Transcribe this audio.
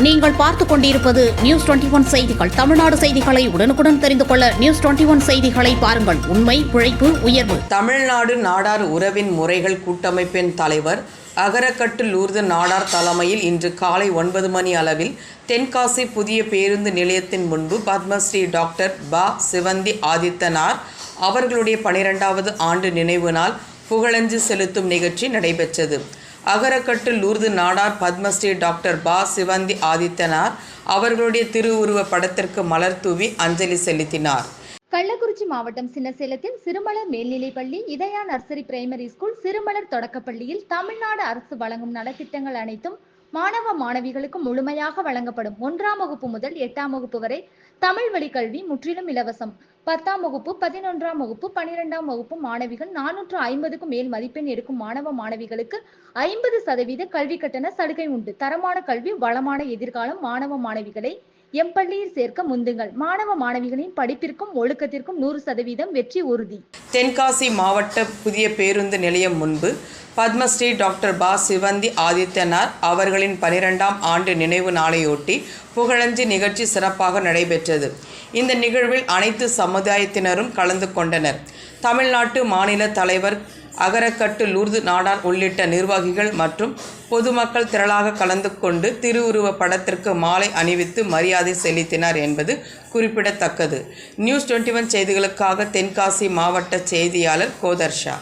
நீங்கள் பார்த்துக் கொண்டிருப்பது நியூஸ் டுவெண்டி ஒன் செய்திகள். தமிழ்நாடு செய்திகளை உடனுக்குடன் தெரிந்து கொள்ள நியூஸ் டுவெண்டி ஒன் செய்திகளை பாருங்கள். உண்மை உழைப்பு உயர்வு. தமிழ்நாடு நாடார் உறவின் முறைகள் கூட்டமைப்பின் தலைவர் அகரக்கட்டு லூர்து நாடார் தலைமையில் இன்று காலை ஒன்பது மணி அளவில் தென்காசி புதிய பேருந்து நிலையத்தின் முன்பு பத்மஸ்ரீ டாக்டர் பா. சிவந்தி ஆதித்தனார் அவர்களுடைய பனிரெண்டாவது ஆண்டு நினைவு நாள் புகழஞ்சு செலுத்தும் நிகழ்ச்சி நடைபெற்றது. அகரக்கட்டு லூர்து நாடார் பத்மஸ்ரீ டாக்டர் பா சிவந்தி ஆதித்தனார் அவர்களுடைய திருவுருவ படத்திற்கு மலர் தூவி அஞ்சலி செலுத்தினார். கள்ளக்குறிச்சி மாவட்டம் சின்னசேலத்தில் சிறுமலர் மேல்நிலைப்பள்ளி Idhaya nursery primary school Sirumalar தொடக்கப்பள்ளியில் தமிழ்நாடு அரசு வழங்கும் நலத்திட்டங்கள் அனைத்தும் மாணவ மாணவிகளுக்கு முழுமையாக வழங்கப்படும் ஒன்றாம் வகுப்பு முதல் எட்டாம் வகுப்பு வரை தமிழ் வழி கல்வி முற்றிலும் இலவசம். பத்தாம் வகுப்பு பதினொன்றாம் வகுப்பு பனிரெண்டாம் வகுப்பு மாணவிகள் நானூற்று ஐம்பதுக்கும் மேல் மதிப்பெண் எடுக்கும் மாணவ மாணவிகளுக்கு ஐம்பது சதவீத கல்வி கட்டண சலுகை உண்டு. தரமான கல்வி வளமான எதிர்காலம் மாணவ மாணவிகளை எம் பள்ளியில் சேர்க்க முந்துங்கள். மாணவ மாணவிகளின் படிப்பிற்கும் ஒழுக்கத்திற்கும் நூறு சதவீதம் வெற்றி உறுதி. தென்காசி மாவட்ட புதிய பேருந்து நிலையம் முன்பு பத்மஸ்ரீ டாக்டர் பா சிவந்தி ஆதித்யநாத் அவர்களின் பனிரெண்டாம் ஆண்டு நினைவு நாளையொட்டி புகழஞ்சி நிகழ்ச்சி சிறப்பாக நடைபெற்றது. இந்த நிகழ்வில் அனைத்து சமுதாயத்தினரும் கலந்து கொண்டனர். தமிழ்நாட்டு மாநில தலைவர் அகரக்கட்டு லூர்து நாடார் உள்ளிட்ட நிர்வாகிகள் மற்றும் பொதுமக்கள் திரளாக கலந்து கொண்டு திருவுருவ படத்திற்கு மாலை அணிவித்து மரியாதை செலுத்தினார் என்பது குறிப்பிடத்தக்கது. நியூஸ் டுவெண்ட்டி ஒன் செய்திகளுக்காக தென்காசி மாவட்ட செய்தியாளர் கோதர்ஷா.